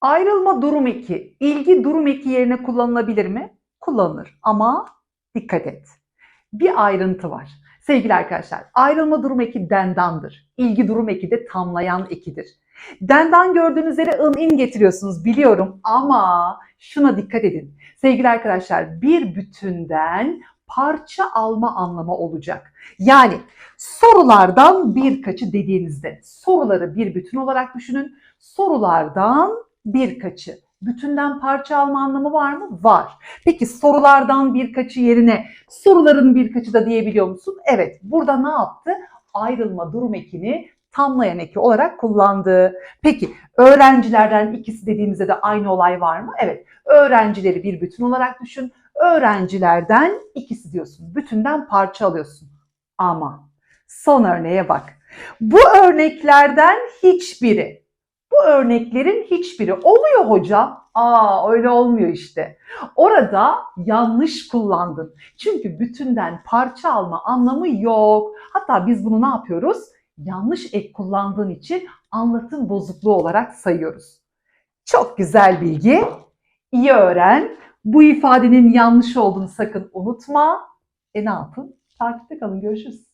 Ayrılma durum eki, ilgi durum eki yerine kullanılabilir mi? Kullanılır ama dikkat et. Bir ayrıntı var. Sevgili arkadaşlar, ayrılma durum eki dendandır. İlgi durum eki de tamlayan ekidir. Dendan gördüğünüz yere ın in getiriyorsunuz biliyorum ama şuna dikkat edin. Sevgili arkadaşlar, bir bütünden parça alma anlamı olacak. Yani sorulardan birkaçı dediğinizde soruları bir bütün olarak düşünün. Sorulardan birkaçı. Bütünden parça alma anlamı var mı? Var. Peki sorulardan birkaçı yerine soruların birkaçı da diyebiliyor musun? Evet. Burada ne yaptı? Ayrılma durum ekini tamlayan eki olarak kullandı. Peki öğrencilerden ikisi dediğimizde de aynı olay var mı? Evet. Öğrencileri bir bütün olarak düşün. Öğrencilerden ikisi diyorsun. Bütünden parça alıyorsun. Ama son örneğe bak. Bu örneklerden hiçbiri bu örneklerin hiçbiri oluyor hocam. Aa öyle olmuyor işte. Orada yanlış kullandın. Çünkü bütünden parça alma anlamı yok. Hatta biz bunu ne yapıyoruz? Yanlış ek kullandığın için anlatım bozukluğu olarak sayıyoruz. Çok güzel bilgi. İyi öğren. Bu ifadenin yanlış olduğunu sakın unutma. E ne yapın? Takipte kalın. Görüşürüz.